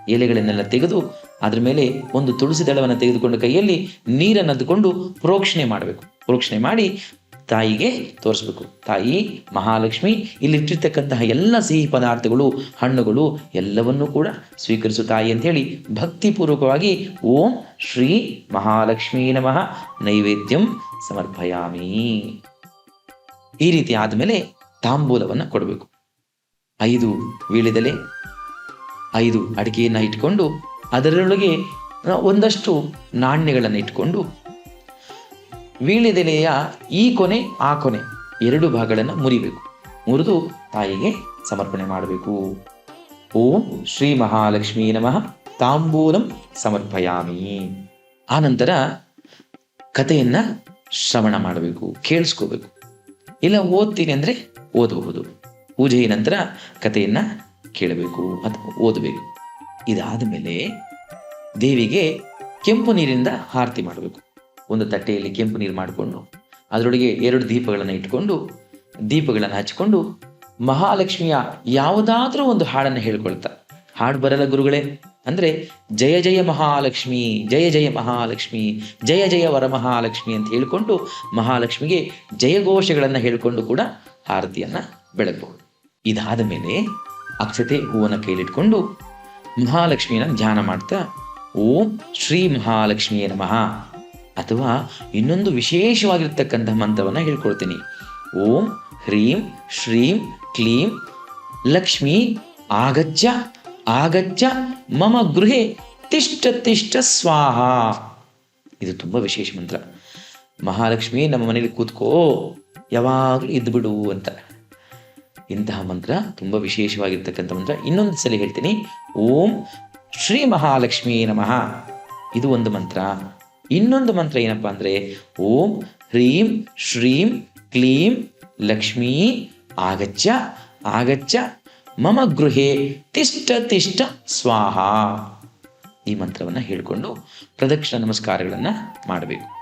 ಎಲೆಗಳನ್ನೆಲ್ಲ ತೆಗೆದು ಅದ್ರ ಮೇಲೆ ಒಂದು ತುಳಸಿ ದಳವನ್ನು ತೆಗೆದುಕೊಂಡು ಕೈಯಲ್ಲಿ ನೀರನ್ನು ಅದ್ದುಕೊಂಡು ಪ್ರೋಕ್ಷಣೆ ಮಾಡಬೇಕು. ಪ್ರೋಕ್ಷಣೆ ಮಾಡಿ ತಾಯಿಗೆ ತೋರಿಸ್ಬೇಕು. ತಾಯಿ, ಮಹಾಲಕ್ಷ್ಮಿ, ಇಲ್ಲಿಟ್ಟಿರ್ತಕ್ಕಂತಹ ಎಲ್ಲ ಸಿಹಿ ಪದಾರ್ಥಗಳು, ಹಣ್ಣುಗಳು ಎಲ್ಲವನ್ನೂ ಕೂಡ ಸ್ವೀಕರಿಸು ತಾಯಿ ಅಂತ ಹೇಳಿ ಭಕ್ತಿಪೂರ್ವಕವಾಗಿ ಓಂ ಶ್ರೀ ಮಹಾಲಕ್ಷ್ಮೀ ನಮಃ ನೈವೇದ್ಯಂ ಸಮರ್ಪಯಾಮಿ. ಈ ರೀತಿ ಆದಮೇಲೆ ತಾಂಬೂಲವನ್ನು ಕೊಡಬೇಕು. ಐದು ವೀಳ್ಯದೆಲೆ ಐದು ಅಡಿಕೆಯನ್ನು ಇಟ್ಕೊಂಡು ಅದರೊಳಗೆ ಒಂದಷ್ಟು ನಾಣ್ಯಗಳನ್ನು ಇಟ್ಕೊಂಡು ವೀಳ್ಯದೆಲೆಯ ಈ ಕೊನೆ, ಆ ಕೊನೆ ಎರಡು ಭಾಗಗಳನ್ನು ಮುರಿಬೇಕು. ಮುರಿದು ತಾಯಿಗೆ ಸಮರ್ಪಣೆ ಮಾಡಬೇಕು. ಓಂ ಶ್ರೀ ಮಹಾಲಕ್ಷ್ಮೀ ನಮಃ. ತಾಂಬೂಲಂ ಸಮರ್ಪಯಾಮಿ. ಆನಂತರ ಕಥೆಯನ್ನು ಶ್ರವಣ ಮಾಡಬೇಕು, ಕೇಳಿಸ್ಕೋಬೇಕು. ಇಲ್ಲ ಓದ್ತೀನಿ ಅಂದರೆ ಓದಬಹುದು. ಪೂಜೆಯ ನಂತರ ಕಥೆಯನ್ನ ಕೇಳಬೇಕು ಅಥವಾ ಓದಬೇಕು. ಇದಾದ ಮೇಲೆ ದೇವಿಗೆ ಕೆಂಪು ನೀರಿನಿಂದ ಆರತಿ ಮಾಡಬೇಕು. ಒಂದು ತಟ್ಟೆಯಲ್ಲಿ ಕೆಂಪು ನೀರು ಮಾಡಿಕೊಂಡು, ಅದರೊಳಗೆ ಎರಡು ದೀಪಗಳನ್ನು ಇಟ್ಕೊಂಡು, ದೀಪಗಳನ್ನು ಹಚ್ಚಿಕೊಂಡು ಮಹಾಲಕ್ಷ್ಮಿಯ ಯಾವುದಾದ್ರೂ ಒಂದು ಹಾಡನ್ನು ಹೇಳ್ಕೊಳ್ತಾ. ಹಾಡು ಬರಲ್ಲ ಗುರುಗಳೇ. ಅಂದರೆ ಜಯ ಜಯ ಮಹಾಲಕ್ಷ್ಮಿ, ಜಯ ಜಯ ಮಹಾಲಕ್ಷ್ಮಿ, ಜಯ ಜಯ ವರ ಮಹಾಲಕ್ಷ್ಮಿ ಅಂತ ಹೇಳಿಕೊಂಡು ಮಹಾಲಕ್ಷ್ಮಿಗೆ ಜಯಘೋಷಗಳನ್ನು ಹೇಳಿಕೊಂಡು ಕೂಡ ಆರತಿಯನ್ನು ಬೆಳಗಬಹುದು ಇದಾದ ಮೇಲೆ ಅಕ್ಷತೆ ಹೂವನ್ನು ಕೈಲಿಟ್ಕೊಂಡು ಮಹಾಲಕ್ಷ್ಮಿಯನ್ನ ಧ್ಯಾನ ಮಾಡ್ತಾ, ಓಂ ಶ್ರೀ ಮಹಾಲಕ್ಷ್ಮಿಯ ನಮಃ. ಅಥವಾ ಇನ್ನೊಂದು ವಿಶೇಷವಾಗಿರ್ತಕ್ಕಂಥ ಮಂತ್ರವನ್ನ ಹೇಳ್ಕೊಳ್ತೀನಿ ಓಂ ಹ್ರೀಂ ಶ್ರೀಂ ಕ್ಲೀಂ ಲಕ್ಷ್ಮಿ ಆಗಚ್ಚ ಆಗಚ್ಚ ಮಮ ಗೃಹೆ ತಿಷ್ಟ ತಿಷ್ಟ ಸ್ವಾಹ. ಇದು ತುಂಬ ವಿಶೇಷ ಮಂತ್ರ. ಮಹಾಲಕ್ಷ್ಮಿ ನಮ್ಮ ಮನೇಲಿ ಕೂತ್ಕೋ, ಯಾವಾಗಲೂ ಇದ್ಬಿಡು ಅಂತ. ಇಂತಹ ಮಂತ್ರ ತುಂಬ ವಿಶೇಷವಾಗಿರ್ತಕ್ಕಂಥ ಮಂತ್ರ. ಇನ್ನೊಂದು ಸಲ ಹೇಳ್ತೀನಿ. ಓಂ ಶ್ರೀ ಮಹಾಲಕ್ಷ್ಮೀ ನಮಃ. ಇದು ಒಂದು ಮಂತ್ರ. ಇನ್ನೊಂದು ಮಂತ್ರ ಏನಪ್ಪ ಅಂದರೆ ಓಂ ಹ್ರೀಂ ಶ್ರೀಂ ಕ್ಲೀಂ ಲಕ್ಷ್ಮೀ ಆಗಚ್ಚ ಆಗಚ್ಚ ಮಮ ಗೃಹೆ ತಿಷ್ಟ ತಿಷ್ಟ ಸ್ವಾಹ. ಈ ಮಂತ್ರವನ್ನು ಹೇಳಿಕೊಂಡು ಪ್ರದಕ್ಷಿಣ ನಮಸ್ಕಾರಗಳನ್ನು ಮಾಡಬೇಕು.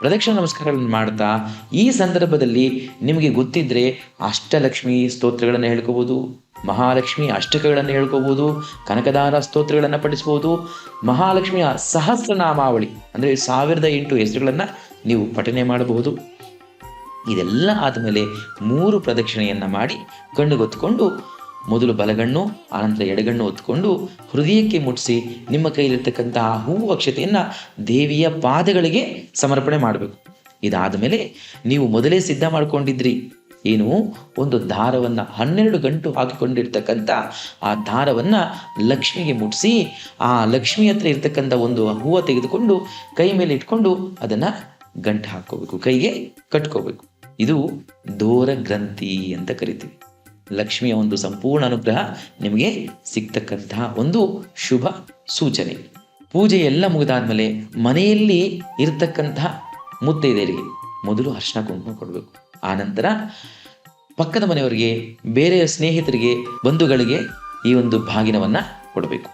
ಪ್ರದಕ್ಷಿಣ ನಮಸ್ಕಾರಗಳನ್ನು ಮಾಡ್ತಾ ಈ ಸಂದರ್ಭದಲ್ಲಿ ನಿಮಗೆ ಗೊತ್ತಿದ್ರೆ ಅಷ್ಟಲಕ್ಷ್ಮಿ ಸ್ತೋತ್ರಗಳನ್ನು ಹೇಳ್ಕೋಬೋದು, ಮಹಾಲಕ್ಷ್ಮಿ ಅಷ್ಟಕಗಳನ್ನು ಹೇಳ್ಕೋಬೋದು ಕನಕದಾರ ಸ್ತೋತ್ರಗಳನ್ನು ಪಠಿಸ್ಬೋದು, ಮಹಾಲಕ್ಷ್ಮಿಯ ಸಹಸ್ರನಾಮಾವಳಿ ಅಂದರೆ ಸಾವಿರದ ಎಂಟು ಹೆಸರುಗಳನ್ನು ನೀವು ಪಠನೆ ಮಾಡಬಹುದು. ಇದೆಲ್ಲ ಆದಮೇಲೆ ಮೂರು ಪ್ರದಕ್ಷಿಣೆಯನ್ನು ಮಾಡಿ ಕಣ್ಣುಗೊತ್ಕೊಂಡು ಮೊದಲು ಬಲಗಣ್ಣು, ಆನಂತರ ಎಡಗಣ್ಣು ಹೊತ್ಕೊಂಡು ಹೃದಯಕ್ಕೆ ಮುಟ್ಟಿಸಿ ನಿಮ್ಮ ಕೈಲಿರ್ತಕ್ಕಂತಹ ಹೂವು ಅಕ್ಷತೆಯನ್ನು ದೇವಿಯ ಪಾದಗಳಿಗೆ ಸಮರ್ಪಣೆ ಮಾಡಬೇಕು. ಇದಾದ ಮೇಲೆ ನೀವು ಮೊದಲೇ ಸಿದ್ಧ ಮಾಡಿಕೊಂಡಿದ್ರಿ. ಏನು? ಒಂದು ದಾರವನ್ನು ಹನ್ನೆರಡು ಗಂಟು ಹಾಕಿಕೊಂಡಿರ್ತಕ್ಕಂಥ ಆ ದಾರವನ್ನು ಲಕ್ಷ್ಮಿಗೆ ಮುಟ್ಟಿಸಿ ಆ ಲಕ್ಷ್ಮಿ ಹತ್ರ ಇರ್ತಕ್ಕಂಥ ಒಂದು ಹೂವು ತೆಗೆದುಕೊಂಡು ಕೈ ಮೇಲೆ ಇಟ್ಕೊಂಡು ಅದನ್ನು ಗಂಟು ಹಾಕೋಬೇಕು ಕೈಗೆ ಕಟ್ಕೋಬೇಕು. ಇದು ದೋರ ಗ್ರಂಥಿ ಅಂತ ಕರಿತೀವಿ. ಲಕ್ಷ್ಮಿಯ ಒಂದು ಸಂಪೂರ್ಣ ಅನುಗ್ರಹ ನಿಮಗೆ ಸಿಗ್ತಕ್ಕಂತಹ ಒಂದು ಶುಭ ಸೂಚನೆ. ಪೂಜೆ ಎಲ್ಲ ಮುಗಿದಾದ್ಮೇಲೆ ಮನೆಯಲ್ಲಿ ಇರತಕ್ಕಂತಹ ಮುತ್ತೈದೆಯರಿಗೆ ಮೊದಲು ಅರ್ಶನ ಕುಂಕುಮ ಕೊಡಬೇಕು. ಆನಂತರ ಪಕ್ಕದ ಮನೆಯವರಿಗೆ, ಬೇರೆ ಸ್ನೇಹಿತರಿಗೆ, ಬಂಧುಗಳಿಗೆ ಈ ಒಂದು ಭಾಗಿನವನ್ನ ಕೊಡಬೇಕು.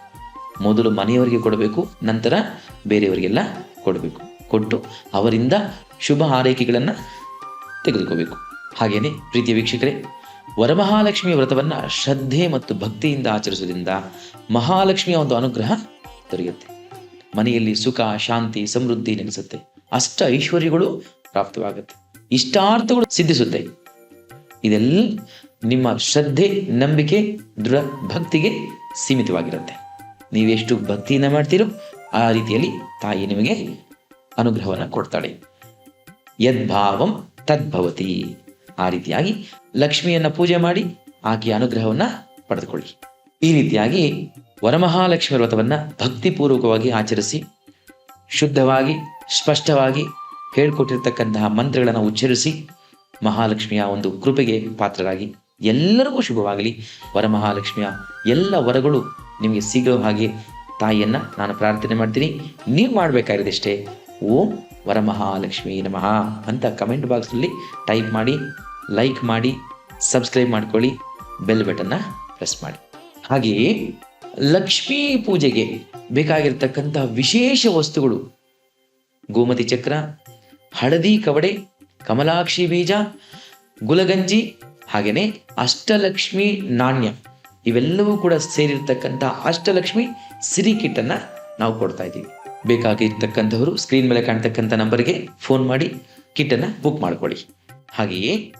ಮೊದಲು ಮನೆಯವರಿಗೆ ಕೊಡಬೇಕು, ನಂತರ ಬೇರೆಯವರಿಗೆಲ್ಲ ಕೊಡಬೇಕು. ಕೊಟ್ಟು ಅವರಿಂದ ಶುಭ ಆರೈಕೆಗಳನ್ನು ತೆಗೆದುಕೋಬೇಕು. ಹಾಗೆಯೇ ಪ್ರೀತಿಯ ವೀಕ್ಷಕರೇ ವರಮಹಾಲಕ್ಷ್ಮಿಯ ವ್ರತವನ್ನ ಶ್ರದ್ಧೆ ಮತ್ತು ಭಕ್ತಿಯಿಂದ ಆಚರಿಸುವುದರಿಂದ ಮಹಾಲಕ್ಷ್ಮಿಯ ಒಂದು ಅನುಗ್ರಹ ದೊರೆಯುತ್ತೆ. ಮನೆಯಲ್ಲಿ ಸುಖ, ಶಾಂತಿ, ಸಮೃದ್ಧಿ ನೆಲೆಸುತ್ತೆ. ಅಷ್ಟ ಐಶ್ವರ್ಯಗಳು ಪ್ರಾಪ್ತವಾಗುತ್ತೆ. ಇಷ್ಟಾರ್ಥಗಳು ಸಿದ್ಧಿಸುತ್ತೆ. ಇದೆಲ್ಲ ನಿಮ್ಮ ಶ್ರದ್ಧೆ, ನಂಬಿಕೆ, ದೃಢ ಭಕ್ತಿಗೆ ಸೀಮಿತವಾಗಿರುತ್ತೆ. ನೀವೆಷ್ಟು ಭಕ್ತಿಯಿಂದ ಮಾಡ್ತೀರೋ ಆ ರೀತಿಯಲ್ಲಿ ತಾಯಿ ನಿಮಗೆ ಅನುಗ್ರಹವನ್ನು ಕೊಡ್ತಾಳೆ. ಯದ್ಭಾವಂ ತದ್ಭವತಿ. ಆ ರೀತಿಯಾಗಿ ಲಕ್ಷ್ಮಿಯನ್ನ ಪೂಜೆ ಮಾಡಿ ಆಕೆಯ ಅನುಗ್ರಹವನ್ನ ಪಡೆದುಕೊಳ್ಳಿ. ಈ ರೀತಿಯಾಗಿ ವರಮಹಾಲಕ್ಷ್ಮಿ ವ್ರತವನ್ನ ಭಕ್ತಿಪೂರ್ವಕವಾಗಿ ಆಚರಿಸಿ, ಶುದ್ಧವಾಗಿ, ಸ್ಪಷ್ಟವಾಗಿ ಹೇಳ್ಕೊಟ್ಟಿರ್ತಕ್ಕಂತಹ ಮಂತ್ರಗಳನ್ನು ಉಚ್ಚರಿಸಿ ಮಹಾಲಕ್ಷ್ಮಿಯ ಒಂದು ಕೃಪೆಗೆ ಪಾತ್ರರಾಗಿ ಎಲ್ಲರಿಗೂ ಶುಭವಾಗಲಿ. ವರಮಹಾಲಕ್ಷ್ಮಿಯ ಎಲ್ಲ ವರಗಳು ನಿಮಗೆ ಸಿಗೋ ಹಾಗೆ ತಾಯಿಯನ್ನ ನಾನು ಪ್ರಾರ್ಥನೆ ಮಾಡ್ತೀನಿ. ನೀವು ಮಾಡಬೇಕಾಗಿರೋದಿಷ್ಟೇ ಓಂ ವರಮಹಾಲಕ್ಷ್ಮಿ ನಮಃ ಅಂತ ಕಮೆಂಟ್ ಬಾಕ್ಸಲ್ಲಿ ಟೈಪ್ ಮಾಡಿ ಲೈಕ್ ಮಾಡಿ ಸಬ್ಸ್ಕ್ರೈಬ್ ಮಾಡ್ಕೊಳ್ಳಿ ಬೆಲ್ ಬಟನ್ನ ಪ್ರೆಸ್ ಮಾಡಿ. ಹಾಗೆಯೇ ಲಕ್ಷ್ಮೀ ಪೂಜೆಗೆ ಬೇಕಾಗಿರ್ತಕ್ಕಂಥ ವಿಶೇಷ ವಸ್ತುಗಳು, ಗೋಮತಿ ಚಕ್ರ, ಹಳದಿ ಕವಡೆ, ಕಮಲಾಕ್ಷಿ ಬೀಜ, ಗುಲಗಂಜಿ, ಹಾಗೆಯೇ ಅಷ್ಟಲಕ್ಷ್ಮಿ ನಾಣ್ಯ, ಇವೆಲ್ಲವೂ ಕೂಡ ಸೇರಿರ್ತಕ್ಕಂಥ ಅಷ್ಟಲಕ್ಷ್ಮಿ ಸಿರಿ ಕಿಟ್ಟನ್ನು ನಾವು ಕೊಡ್ತಾ ಇದ್ದೀವಿ. ಬೇಕಾಗಿರ್ತಕ್ಕಂಥವರು ಸ್ಕ್ರೀನ್ ಮೇಲೆ ಕಾಣ್ತಕ್ಕಂಥ ನಂಬರ್ಗೆ ಫೋನ್ ಮಾಡಿ ಕಿಟ್ಟನ್ನು ಬುಕ್ ಮಾಡಿಕೊಳ್ಳಿ. ಹಾಗೆಯೇ,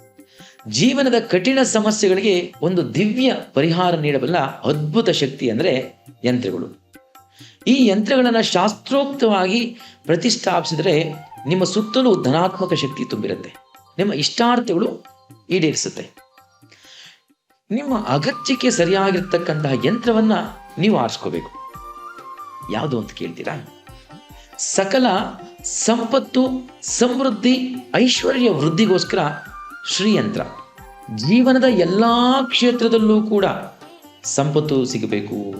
ಜೀವನದ ಕಠಿಣ ಸಮಸ್ಯೆಗಳಿಗೆ ಒಂದು ದಿವ್ಯ ಪರಿಹಾರ ನೀಡಬಲ್ಲ ಅದ್ಭುತ ಶಕ್ತಿ ಅಂದರೆ ಯಂತ್ರಗಳು. ಈ ಯಂತ್ರಗಳನ್ನು ಶಾಸ್ತ್ರೋಕ್ತವಾಗಿ ಪ್ರತಿಷ್ಠಾಪಿಸಿದರೆ ನಿಮ್ಮ ಸುತ್ತಲೂ ಧನಾತ್ಮಕ ಶಕ್ತಿ ತುಂಬಿರುತ್ತೆ. ನಿಮ್ಮ ಇಷ್ಟಾರ್ಥಗಳು ಈಡೇರಿಸುತ್ತೆ. ನಿಮ್ಮ ಅಗತ್ಯಕ್ಕೆ ಸರಿಯಾಗಿರ್ತಕ್ಕಂತಹ ಯಂತ್ರವನ್ನ ನೀವು ಆರಿಸ್ಕೋಬೇಕು. ಯಾವುದು ಅಂತ ಕೇಳ್ತೀರಾ? ಸಕಲ ಸಂಪತ್ತು, ಸಮೃದ್ಧಿ, ಐಶ್ವರ್ಯ ವೃದ್ಧಿಗೋಸ್ಕರ ಶ್ರೀಯಂತ್ರ. ಜೀವನದ ಎಲ್ಲ ಕ್ಷೇತ್ರದಲ್ಲೂ ಕೂಡ ಸಂಪತ್ತು ಸಿಗಬೇಕು,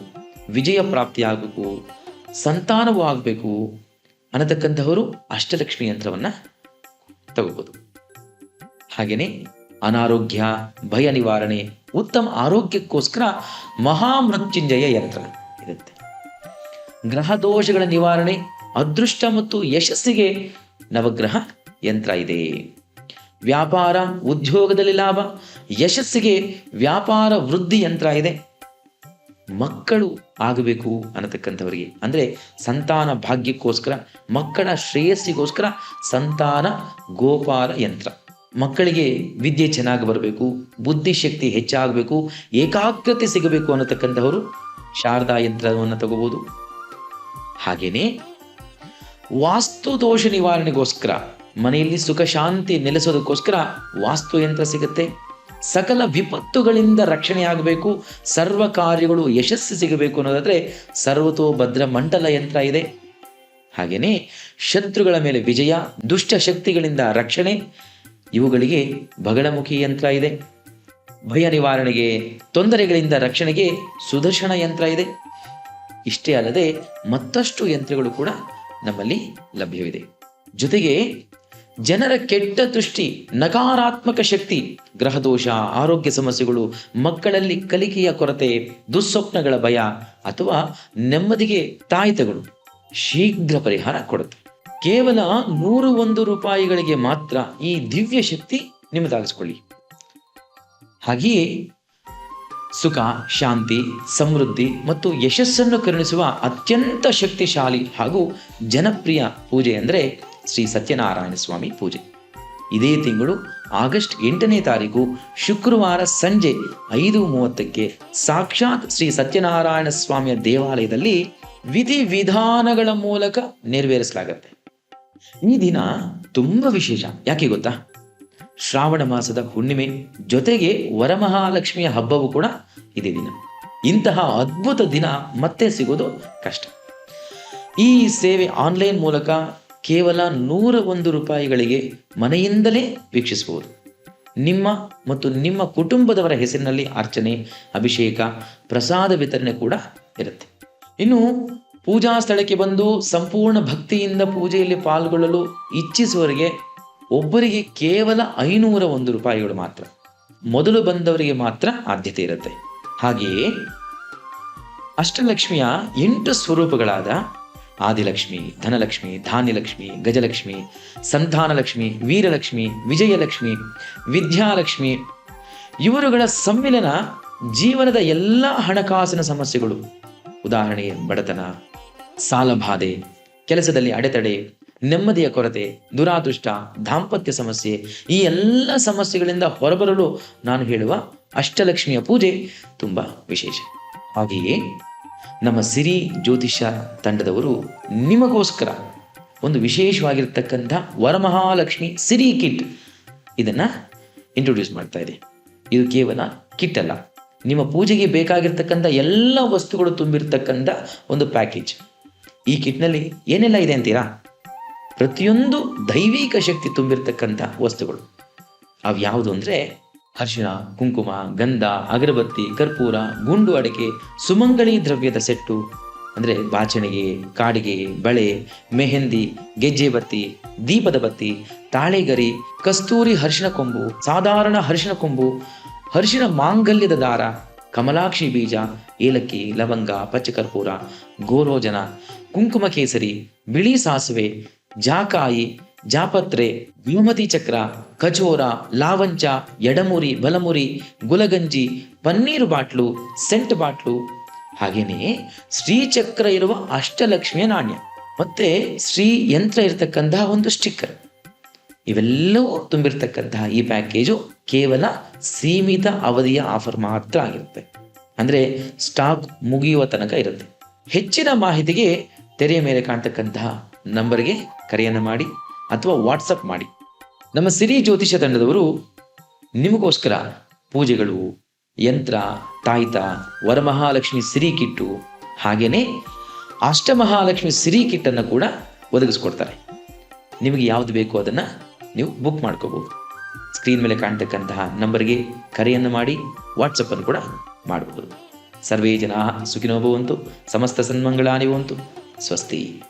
ವಿಜಯ ಪ್ರಾಪ್ತಿಯಾಗಬೇಕು ಸಂತಾನವೂ ಆಗಬೇಕು ಅನ್ನತಕ್ಕಂಥವರು ಅಷ್ಟಲಕ್ಷ್ಮಿ ಯಂತ್ರವನ್ನು ತಗೋಬೋದು. ಹಾಗೆಯೇ ಅನಾರೋಗ್ಯ, ಭಯ ನಿವಾರಣೆ, ಉತ್ತಮ ಆರೋಗ್ಯಕ್ಕೋಸ್ಕರ ಮಹಾಮೃತ್ಯುಂಜಯ ಯಂತ್ರ ಇರುತ್ತೆ. ಗ್ರಹ ದೋಷಗಳ ನಿವಾರಣೆ ಅದೃಷ್ಟ ಮತ್ತು ಯಶಸ್ಸಿಗೆ ನವಗ್ರಹ ಯಂತ್ರ ಇದೆ. ವ್ಯಾಪಾರ ಉದ್ಯೋಗದಲ್ಲಿ ಲಾಭ, ಯಶಸ್ಸಿಗೆ ವ್ಯಾಪಾರ ವೃದ್ಧಿ ಯಂತ್ರ ಇದೆ. ಮಕ್ಕಳು ಆಗಬೇಕು ಅನ್ನತಕ್ಕಂಥವರಿಗೆ. ಅಂದರೆ ಸಂತಾನ ಭಾಗ್ಯಕ್ಕೋಸ್ಕರ, ಮಕ್ಕಳ ಶ್ರೇಯಸ್ಸಿಗೋಸ್ಕರ ಸಂತಾನ ಗೋಪಾಲ ಯಂತ್ರ. ಮಕ್ಕಳಿಗೆ ವಿದ್ಯೆ ಚೆನ್ನಾಗಿ ಬರಬೇಕು, ಬುದ್ಧಿಶಕ್ತಿ ಹೆಚ್ಚಾಗಬೇಕು, ಏಕಾಗ್ರತೆ ಸಿಗಬೇಕು ಅನ್ನತಕ್ಕಂಥವರು ಶಾರದಾ ಯಂತ್ರವನ್ನು ತಗೋಬೋದು. ಹಾಗೇನೆ ವಾಸ್ತು ದೋಷ ನಿವಾರಣೆಗೋಸ್ಕರ, ಮನೆಯಲ್ಲಿ ಸುಖ ಶಾಂತಿ ನೆಲೆಸೋದಕ್ಕೋಸ್ಕರ ವಾಸ್ತು ಯಂತ್ರ ಸಿಗುತ್ತೆ. ಸಕಲ ವಿಪತ್ತುಗಳಿಂದ ರಕ್ಷಣೆ ಆಗಬೇಕು ಸರ್ವ ಕಾರ್ಯಗಳು ಯಶಸ್ಸು ಸಿಗಬೇಕು ಅನ್ನೋದಾದರೆ ಸರ್ವತೋ ಭದ್ರ ಮಂಡಲ ಯಂತ್ರ ಇದೆ. ಹಾಗೆಯೇ ಶತ್ರುಗಳ ಮೇಲೆ ವಿಜಯ, ದುಷ್ಟ ಶಕ್ತಿಗಳಿಂದ ರಕ್ಷಣೆ, ಇವುಗಳಿಗೆ ಬಗಳಮುಖಿ ಯಂತ್ರ ಇದೆ. ಭಯ ನಿವಾರಣೆಗೆ, ತೊಂದರೆಗಳಿಂದ ರಕ್ಷಣೆಗೆ ಸುದರ್ಶನ ಯಂತ್ರ ಇದೆ. ಇಷ್ಟೇ ಅಲ್ಲದೆ ಮತ್ತಷ್ಟು ಯಂತ್ರಗಳು ಕೂಡ ನಮ್ಮಲ್ಲಿ ಲಭ್ಯವಿದೆ. ಜೊತೆಗೆ ಜನರ ಕೆಟ್ಟ ದೃಷ್ಟಿ, ನಕಾರಾತ್ಮಕ ಶಕ್ತಿ, ಗ್ರಹದೋಷ, ಆರೋಗ್ಯ ಸಮಸ್ಯೆಗಳು, ಮಕ್ಕಳಲ್ಲಿ ಕಲಿಕೆಯ ಕೊರತೆ, ದುಸ್ವಪ್ನಗಳ ಭಯ ಅಥವಾ ನೆಮ್ಮದಿಗೆ ತಾಯಿತಗಳು ಶೀಘ್ರ ಪರಿಹಾರ ಕೊಡುತ್ತೆ. ಕೇವಲ ನೂರು ಒಂದು ರೂಪಾಯಿಗಳಿಗೆ ಮಾತ್ರ ಈ ದಿವ್ಯ ಶಕ್ತಿ ನಿಮ್ಮದಾಗಿಸ್ಕೊಳ್ಳಿ. ಹಾಗೆಯೇ ಸುಖ, ಶಾಂತಿ, ಸಮೃದ್ಧಿ ಮತ್ತು ಯಶಸ್ಸನ್ನು ಕರುಣಿಸುವ ಅತ್ಯಂತ ಶಕ್ತಿಶಾಲಿ ಹಾಗೂ ಜನಪ್ರಿಯ ಪೂಜೆ ಅಂದರೆ ಶ್ರೀ ಸತ್ಯನಾರಾಯಣ ಸ್ವಾಮಿ ಪೂಜೆ. ಇದೇ ತಿಂಗಳು ಆಗಸ್ಟ್ ಎಂಟನೇ ತಾರೀಕು ಶುಕ್ರವಾರ ಸಂಜೆ ಐದು ಮೂವತ್ತಕ್ಕೆ ಸಾಕ್ಷಾತ್ ಶ್ರೀ ಸತ್ಯನಾರಾಯಣ ಸ್ವಾಮಿಯ ದೇವಾಲಯದಲ್ಲಿ ವಿಧಿ ವಿಧಾನಗಳ ಮೂಲಕ ನೆರವೇರಿಸಲಾಗುತ್ತೆ. ಈ ದಿನ ತುಂಬ ವಿಶೇಷ. ಯಾಕೆ ಗೊತ್ತಾ? ಶ್ರಾವಣ ಮಾಸದ ಹುಣ್ಣಿಮೆ ಜೊತೆಗೆ ವರಮಹಾಲಕ್ಷ್ಮಿಯ ಹಬ್ಬವೂ ಕೂಡ ಇದೇ ದಿನ. ಇಂತಹ ಅದ್ಭುತ ದಿನ ಮತ್ತೆ ಸಿಗೋದು ಕಷ್ಟ. ಈ ಸೇವೆ ಆನ್ಲೈನ್ ಮೂಲಕ ಕೇವಲ ನೂರ ಒಂದು ರೂಪಾಯಿಗಳಿಗೆ ಮನೆಯಿಂದಲೇ ವೀಕ್ಷಿಸಬಹುದು. ನಿಮ್ಮ ಮತ್ತು ನಿಮ್ಮ ಕುಟುಂಬದವರ ಹೆಸರಿನಲ್ಲಿ ಅರ್ಚನೆ, ಅಭಿಷೇಕ, ಪ್ರಸಾದ ವಿತರಣೆ ಕೂಡ ಇರುತ್ತೆ. ಇನ್ನು ಪೂಜಾ ಸ್ಥಳಕ್ಕೆ ಬಂದು ಸಂಪೂರ್ಣ ಭಕ್ತಿಯಿಂದ ಪೂಜೆಯಲ್ಲಿ ಪಾಲ್ಗೊಳ್ಳಲು ಇಚ್ಛಿಸುವವರಿಗೆ ಒಬ್ಬರಿಗೆ ಕೇವಲ ಐನೂರ ಒಂದು ರೂಪಾಯಿಗಳು ಮಾತ್ರ. ಮೊದಲು ಬಂದವರಿಗೆ ಮಾತ್ರ ಆದ್ಯತೆ ಇರುತ್ತೆ. ಹಾಗೆಯೇ ಅಷ್ಟಲಕ್ಷ್ಮಿಯ ಎಂಟು ಸ್ವರೂಪಗಳಾದ ಆದಿಲಕ್ಷ್ಮಿ, ಧನಲಕ್ಷ್ಮಿ, ಧಾನ್ಯಲಕ್ಷ್ಮಿ, ಗಜಲಕ್ಷ್ಮಿ, ಸಂಧಾನಲಕ್ಷ್ಮಿ, ವೀರಲಕ್ಷ್ಮಿ, ವಿಜಯಲಕ್ಷ್ಮಿ, ವಿದ್ಯಾಲಕ್ಷ್ಮಿ ಇವರುಗಳ ಸಮ್ಮಿಲನ ಜೀವನದ ಎಲ್ಲ ಹಣಕಾಸಿನ ಸಮಸ್ಯೆಗಳು. ಉದಾಹರಣೆಗೆ ಬಡತನ, ಸಾಲಬಾಧೆ, ಕೆಲಸದಲ್ಲಿ ಅಡೆತಡೆ ನೆಮ್ಮದಿಯ ಕೊರತೆ, ದುರಾದೃಷ್ಟ, ದಾಂಪತ್ಯ ಸಮಸ್ಯೆ, ಈ ಎಲ್ಲ ಸಮಸ್ಯೆಗಳಿಂದ ಹೊರಬರಲು ನಾನು ಹೇಳುವ ಅಷ್ಟಲಕ್ಷ್ಮಿಯ ಪೂಜೆ ತುಂಬ ವಿಶೇಷ. ಹಾಗೆಯೇ ನಮ್ಮ ಸಿರಿ ಜ್ಯೋತಿಷ ತಂಡದವರು ನಿಮಗೋಸ್ಕರ ಒಂದು ವಿಶೇಷವಾಗಿರ್ತಕ್ಕಂಥ ವರಮಹಾಲಕ್ಷ್ಮಿ ಸಿರಿ ಕಿಟ್ ಇದನ್ನ ಇಂಟ್ರೊಡ್ಯೂಸ್ ಮಾಡ್ತಾ ಇದೆ. ಇದು ಕೇವಲ ಕಿಟ್ ಅಲ್ಲ, ನಿಮ್ಮ ಪೂಜೆಗೆ ಬೇಕಾಗಿರ್ತಕ್ಕಂಥ ಎಲ್ಲ ವಸ್ತುಗಳು ತುಂಬಿರ್ತಕ್ಕಂಥ ಒಂದು ಪ್ಯಾಕೇಜ್ ಈ ಕಿಟ್ನಲ್ಲಿ ಏನೆಲ್ಲ ಇದೆ ಅಂತೀರಾ? ಪ್ರತಿಯೊಂದು ದೈವಿಕ ಶಕ್ತಿ ತುಂಬಿರತಕ್ಕಂಥ ವಸ್ತುಗಳು. ಅವು ಯಾವುದು ಅಂದರೆ ಅರ್ಶಿನ ಕುಂಕುಮ, ಗಂಧ, ಅಗರಬತ್ತಿ, ಕರ್ಪೂರ, ಗುಂಡು ಅಡಿಕೆ, ಸುಮಂಗಳಿ ದ್ರವ್ಯದ ಸೆಟ್ಟು, ಅಂದರೆ ಬಾಚಣಿಗೆ ಕಾಡಿಗೆ, ಬಳೆ, ಮೆಹಂದಿ, ಗೆಜ್ಜೆ ಬತ್ತಿ, ದೀಪದ ಬತ್ತಿ, ತಾಳೆಗರಿ, ಕಸ್ತೂರಿ ಹರ್ಷಣ ಕೊಂಬು, ಸಾಧಾರಣ ಹರ್ಷಣ ಕೊಂಬು ಹರ್ಷಣ ಮಾಂಗಲ್ಯದ ದಾರ, ಕಮಲಾಕ್ಷಿ ಬೀಜ, ಏಲಕ್ಕಿ, ಲವಂಗ, ಪಚ್ಚಕರ್ಪೂರ, ಗೋರೋಜನ, ಕುಂಕುಮ ಕೇಸರಿ, ಬಿಳಿ ಸಾಸುವೆ ಜಾಕಾಯಿ, ಜಾಪತ್ರೆ, ವ್ಯೂಮತಿ ಚಕ್ರ ಕಚೋರ ಲಾವಂಚ, ಎಡಮುರಿ, ಬಲಮುರಿ, ಗುಲಗಂಜಿ, ಪನ್ನೀರು ಬಾಟ್ಲು, ಸೆಂಟ್ ಬಾಟ್ಲು. ಹಾಗೆಯೇ ಶ್ರೀಚಕ್ರ ಇರುವ ಅಷ್ಟಲಕ್ಷ್ಮಿಯ ನಾಣ್ಯ. ಮತ್ತೆ ಶ್ರೀ ಯಂತ್ರ ಇರತಕ್ಕಂತಹ ಒಂದು ಸ್ಟಿಕ್ಕರ್ ಇವೆಲ್ಲವೂ ತುಂಬಿರ್ತಕ್ಕಂತಹ ಈ ಪ್ಯಾಕೇಜು ಕೇವಲ ಸೀಮಿತ ಅವಧಿಯ ಆಫರ್ ಮಾತ್ರ ಆಗಿರುತ್ತೆ. ಅಂದರೆ ಸ್ಟಾಕ್ ಮುಗಿಯುವ ತನಕ ಇರುತ್ತೆ. ಹೆಚ್ಚಿನ ಮಾಹಿತಿಗೆ ತೆರೆಯ ಮೇಲೆ ಕಾಣ್ತಕ್ಕಂತಹ ನಂಬರ್ಗೆ ಕರೆಯನ್ನು ಮಾಡಿ ಅಥವಾ ವಾಟ್ಸಪ್ ಮಾಡಿ. ನಮ್ಮ ಸಿರಿ ಜ್ಯೋತಿಷ ತಂಡದವರು ನಿಮಗೋಸ್ಕರ ಪೂಜೆಗಳು, ಯಂತ್ರ, ತಾಯ್ತ, ವರಮಹಾಲಕ್ಷ್ಮಿ ಸಿರಿ ಕಿಟ್ಟು ಹಾಗೆಯೇ ಅಷ್ಟಮಹಾಲಕ್ಷ್ಮಿ ಸಿರಿ ಕಿಟ್ಟನ್ನು ಕೂಡ ಒದಗಿಸ್ಕೊಡ್ತಾರೆ. ನಿಮಗೆ ಯಾವುದು ಬೇಕೋ ಅದನ್ನು ನೀವು ಬುಕ್ ಮಾಡ್ಕೋಬೋದು. ಸ್ಕ್ರೀನ್ ಮೇಲೆ ಕಾಣ್ತಕ್ಕಂತಹ ನಂಬರ್ಗೆ ಕರೆಯನ್ನು ಮಾಡಿ ವಾಟ್ಸಪ್ಪನ್ನು ಕೂಡ ಮಾಡಬಹುದು ಸರ್ವೇ ಜನಾ ಸುಖಿನೋ ಭವಂತು, ಸಮಸ್ತ ಸನ್ಮಂಗಳಾನಿ ಭವಂತು, ಸ್ವಸ್ತಿ.